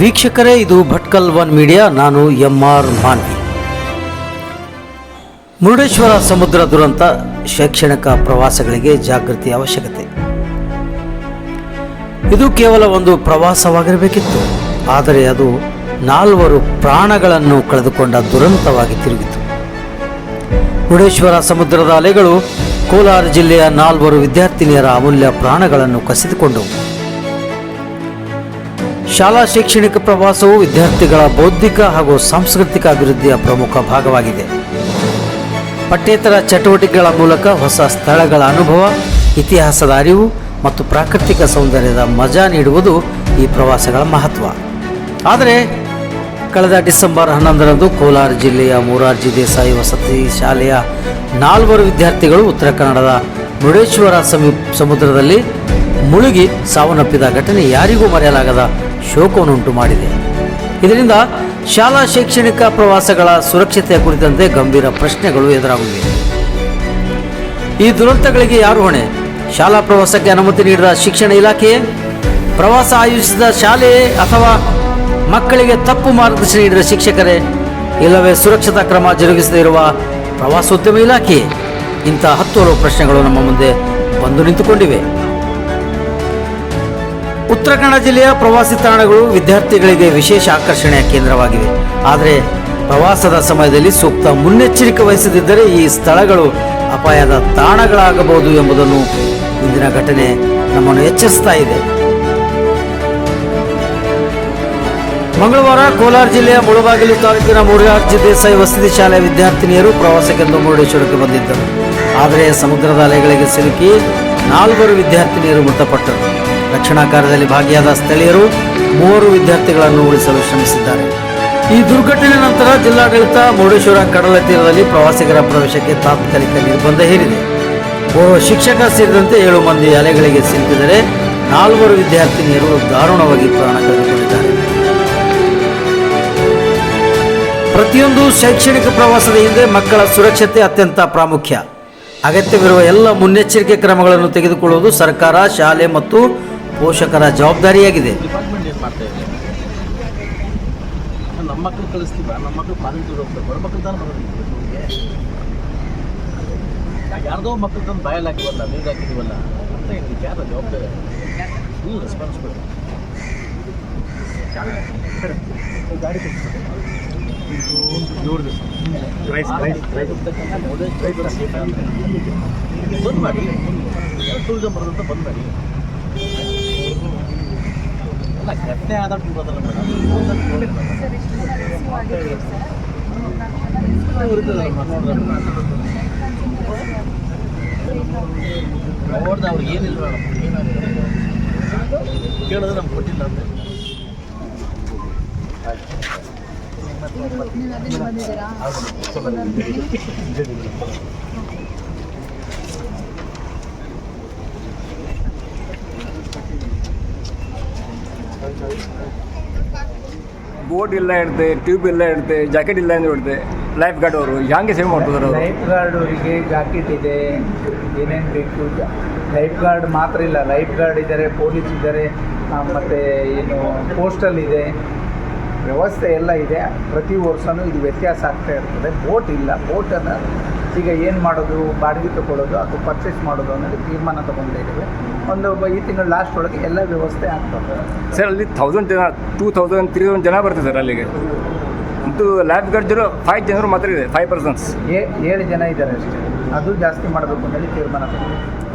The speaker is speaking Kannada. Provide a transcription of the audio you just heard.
ವೀಕ್ಷಕರೇ, ಇದು ಭಟ್ಕಲ್ ಒನ್ ಮೀಡಿಯಾ, ನಾನು ಎಂ ಆರ್ ಮಾನ್ವಿ. ಮುರುಡೇಶ್ವರ ಸಮುದ್ರ ದುರಂತ, ಶೈಕ್ಷಣಿಕ ಪ್ರವಾಸಗಳಿಗೆ ಜಾಗೃತಿ ಅವಶ್ಯಕತೆ. ಇದು ಕೇವಲ ಒಂದು ಪ್ರವಾಸವಾಗಿರಬೇಕಿತ್ತು, ಆದರೆ ಅದು ನಾಲ್ವರು ಪ್ರಾಣಗಳನ್ನು ಕಳೆದುಕೊಂಡ ದುರಂತವಾಗಿ ತಿರುಗಿತು. ಮುರುಡೇಶ್ವರ ಸಮುದ್ರದ ಅಲೆಗಳು ಕೋಲಾರ ಜಿಲ್ಲೆಯ ನಾಲ್ವರು ವಿದ್ಯಾರ್ಥಿನಿಯರ ಅಮೂಲ್ಯ ಪ್ರಾಣಗಳನ್ನು ಕಸಿದುಕೊಂಡವು. ಶಾಲಾ ಶೈಕ್ಷಣಿಕ ಪ್ರವಾಸವು ವಿದ್ಯಾರ್ಥಿಗಳ ಬೌದ್ಧಿಕ ಹಾಗೂ ಸಾಂಸ್ಕೃತಿಕ ಅಭಿವೃದ್ಧಿಯ ಪ್ರಮುಖ ಭಾಗವಾಗಿದೆ. ಪಠ್ಯೇತರ ಚಟುವಟಿಕೆಗಳ ಮೂಲಕ ಹೊಸ ಸ್ಥಳಗಳ ಅನುಭವ, ಇತಿಹಾಸದ ಅರಿವು ಮತ್ತು ಪ್ರಾಕೃತಿಕ ಸೌಂದರ್ಯದ ಮಜಾ ನೀಡುವುದು ಈ ಪ್ರವಾಸಗಳ ಮಹತ್ವ. ಆದರೆ, ಕಳೆದ ಡಿಸೆಂಬರ್ ಹನ್ನೊಂದರಂದು ಕೋಲಾರ ಜಿಲ್ಲೆಯ ಮೂರಾರ್ಜಿ ದೇಸಾಯಿ ವಸತಿ ಶಾಲೆಯ ನಾಲ್ವರು ವಿದ್ಯಾರ್ಥಿಗಳು ಉತ್ತರ ಕನ್ನಡದ ಮುರುಡೇಶ್ವರ ಸಮೀಪ ಸಮುದ್ರದಲ್ಲಿ ಮುಳುಗಿ ಸಾವನ್ನಪ್ಪಿದ ಘಟನೆ ಯಾರಿಗೂ ಮರೆಯಲಾಗದ ಶೋಕವನ್ನುಂಟು ಮಾಡಿದೆ. ಇದರಿಂದ ಶಾಲಾ ಶೈಕ್ಷಣಿಕ ಪ್ರವಾಸಗಳ ಸುರಕ್ಷತೆಯ ಕುರಿತಂತೆ ಗಂಭೀರ ಪ್ರಶ್ನೆಗಳು ಎದುರಾಗುತ್ತಿವೆ. ಈ ದುರಂತಗಳಿಗೆ ಯಾರು ಹೊಣೆ? ಶಾಲಾ ಪ್ರವಾಸಕ್ಕೆ ಅನುಮತಿ ನೀಡಿದ ಶಿಕ್ಷಣ ಇಲಾಖೆಯೇ? ಪ್ರವಾಸ ಆಯೋಜಿಸಿದ ಶಾಲೆಯೇ ಅಥವಾ ಮಕ್ಕಳಿಗೆ ತಪ್ಪು ಮಾರ್ಗದರ್ಶನ ನೀಡಿದ ಶಿಕ್ಷಕರೇ? ಇಲ್ಲವೇ ಸುರಕ್ಷತಾ ಕ್ರಮ ಜರುಗಿಸದಿರುವ ಪ್ರವಾಸೋದ್ಯಮ ಇಲಾಖೆಯೇ? ಇಂಥ ಹತ್ತು ಪ್ರಶ್ನೆಗಳು ನಮ್ಮ ಮುಂದೆ ಬಂದು ನಿಂತುಕೊಂಡಿವೆ. ಉತ್ತರ ಕನ್ನಡ ಜಿಲ್ಲೆಯ ಪ್ರವಾಸಿ ತಾಣಗಳು ವಿದ್ಯಾರ್ಥಿಗಳಿಗೆ ವಿಶೇಷ ಆಕರ್ಷಣೆಯ ಕೇಂದ್ರವಾಗಿವೆ. ಆದರೆ ಪ್ರವಾಸದ ಸಮಯದಲ್ಲಿ ಸೂಕ್ತ ಮುನ್ನೆಚ್ಚರಿಕೆ ವಹಿಸದಿದ್ದರೆ ಈ ಸ್ಥಳಗಳು ಅಪಾಯದ ತಾಣಗಳಾಗಬಹುದು ಎಂಬುದನ್ನು ಇಂದಿನ ಘಟನೆ ನಮ್ಮನ್ನು ಎಚ್ಚರಿಸ್ತಾ ಇದೆ. ಮಂಗಳವಾರ ಕೋಲಾರ ಜಿಲ್ಲೆಯ ಮುಳಬಾಗಿಲು ತಾಲೂಕಿನ ಮುರುಘಾರ್ಜಿ ದೇಸಾಯಿ ವಸತಿ ಶಾಲೆಯ ವಿದ್ಯಾರ್ಥಿನಿಯರು ಪ್ರವಾಸಕ್ಕೆಂದು ಮುರುಡೇಶ್ವರಕ್ಕೆ ಬಂದಿದ್ದರು. ಆದರೆ ಸಮುದ್ರದ ಅಲೆಗಳಿಗೆ ಸಿಲುಕಿ ನಾಲ್ವರು ವಿದ್ಯಾರ್ಥಿನಿಯರು ಮೃತಪಟ್ಟರು. ರಕ್ಷಣಾ ಕಾರ್ಯದಲ್ಲಿ ಭಾಗಿಯಾದ ಸ್ಥಳೀಯರು ಮೂವರು ವಿದ್ಯಾರ್ಥಿಗಳನ್ನು ಉಳಿಸಲು ಶ್ರಮಿಸಿದ್ದಾರೆ. ಈ ದುರ್ಘಟನೆ ನಂತರ ಜಿಲ್ಲಾಡಳಿತ ಮುರುಡೇಶ್ವರ ಕಡಲ ತೀರದಲ್ಲಿ ಪ್ರವಾಸಿಗರ ಪ್ರವೇಶಕ್ಕೆ ತಾತ್ಕಾಲಿಕ ನಿರ್ಬಂಧ ಹೇರಿದೆ. ಓರ್ವ ಶಿಕ್ಷಕ ಸೇರಿದಂತೆ ಏಳು ಮಂದಿ ಅಲೆಗಳಿಗೆ ಸಿಲುಕಿದರೆ ನಾಲ್ವರು ವಿದ್ಯಾರ್ಥಿನಿಯರು ದಾರುಣವಾಗಿ ಪ್ರಾಣ ಕಳೆದುಕೊಂಡಿದ್ದಾರೆ. ಪ್ರತಿಯೊಂದು ಶೈಕ್ಷಣಿಕ ಪ್ರವಾಸದ ಹಿಂದೆ ಮಕ್ಕಳ ಸುರಕ್ಷತೆ ಅತ್ಯಂತ ಪ್ರಾಮುಖ್ಯ. ಅಗತ್ಯವಿರುವ ಎಲ್ಲ ಮುನ್ನೆಚ್ಚರಿಕೆ ಕ್ರಮಗಳನ್ನು ತೆಗೆದುಕೊಳ್ಳುವುದು ಸರ್ಕಾರ, ಶಾಲೆ ಮತ್ತು ಪೋಷಕರ ಜವಾಬ್ದಾರಿಯಾಗಿದೆ. ಡಿಪಾರ್ಟ್ಮೆಂಟ್ ಏನು ಮಾಡ್ತಾ ಇದೆ? ನಮ್ಮ ಮಕ್ಕಳು ಕಳಿಸ್ತೀವ? ನಮ್ಮ ಮಕ್ಕಳು ಫಾರಿನ್ ಟೂರ್ ಹೋಗ್ತಾರೆ. ಬಡ ಮಕ್ಕಳು ತಾನೇ ಬರೋದು ಟೂರ್ಗೆ ಯಾರ್ದೋ ಮಕ್ಕಳು ತಂದು ಬಾಯಲ್ಲಿ ಹಾಕಿವಲ್ಲ ನೀರು ಹಾಕಿದೀವಲ್ಲ ಅಂತ ಇದಕ್ಕೆ ಯಾರು ಜವಾಬ್ದಾರಿ? ಗಾಡಿ ಬಂದ್ ಮಾಡಿ ಟೂರಿಸಂ ಬರೋದಂತ ಬಂದ್ ಮಾಡಿ ಅಲ್ಲ ಆದಷ್ಟು ಆದ ಮೇಡಮ್ ನೋಡ್ದೆ ಅವ್ರಿಗೆ ಏನಿಲ್ಲ ಮೇಡಮ್ ಏನಾಗಿದೆ ಕೇಳಿದ್ರೆ ನಮ್ಗೆ ಕೊಟ್ಟಿಲ್ಲ ಅಂತ ಬೋಟ್ ಇಲ್ಲ ಇರುತ್ತೆ, ಟ್ಯೂಬ್ ಇಲ್ಲ ಇರುತ್ತೆ, ಜಾಕೆಟ್ ಇಲ್ಲ ಅಂದ್ರೆ ಇರುತ್ತೆ ಲೈಫ್ ಗಾರ್ಡ್ ಅವರು, ಹ್ಯಾಂಗೆ ಸೇವ್ ಮಾಡ್ತಿದ್ದಾರೆ ಅವರು? ಲೈಫ್ ಗಾರ್ಡ್ ಅವರಿಗೆ ಜಾಕೆಟ್ ಇದೆ, ಏನೇನು ಬೇಕು? ಲೈಫ್ ಗಾರ್ಡ್ ಮಾತ್ರ ಇಲ್ಲ ಲೈಫ್ ಗಾರ್ಡ್ ಇದ್ದಾರೆ ಪೊಲೀಸ್ ಇದ್ದಾರೆ ಮತ್ತೆ ಏನು ಪೋಸ್ಟಲ್ ಇದೆ. ವ್ಯವಸ್ಥೆ ಎಲ್ಲ ಇದೆ. ಪ್ರತಿ ವರ್ಷವೂ ಇದು ವ್ಯತ್ಯಾಸ ಆಗ್ತಾ ಇರ್ತದೆ. ಬೋಟ್ ಇಲ್ಲ. ಬೋಟನ್ನು ಈಗ ಏನು ಮಾಡೋದು? ಬಾಡಿಗೆ ತಗೊಳ್ಳೋದು ಅಥವಾ ಪರ್ಚೇಸ್ ಮಾಡೋದು ಅನ್ನೋದು ತೀರ್ಮಾನ ತಗೊಂಡಿದ್ದೇವೆ ಒಂದು ಈ ತಿಂಗಳು ಲಾಸ್ಟ್ ಒಳಗೆ ಎಲ್ಲ ವ್ಯವಸ್ಥೆ ಆಗ್ತದೆ ಸರ್ ಅಲ್ಲಿ ಥೌಸಂಡ್ ಜನ ಟೂ ತೌಸಂಡ್ ತ್ರೀ ತೌಸಂಡ್ ಜನ ಬರ್ತದೆ ಸರ್ ಅಲ್ಲಿಗೆ. ಅಂತೂ ಲ್ಯಾಬ್ ಗಾರ್ಜರು ಫೈವ್ ಜನರು ಮಾತ್ರ ಇದೆ ಫೈವ್ ಪರ್ಸನ್ಸ್ ಏ ಏಳು ಜನ ಇದ್ದಾರೆ ಅಷ್ಟೇ. ಅದು ಜಾಸ್ತಿ ಮಾಡಬೇಕು ಅಂತೇಳಿ ತೀರ್ಮಾನ ತಗೊಂಡಿದ್ದೀವಿ.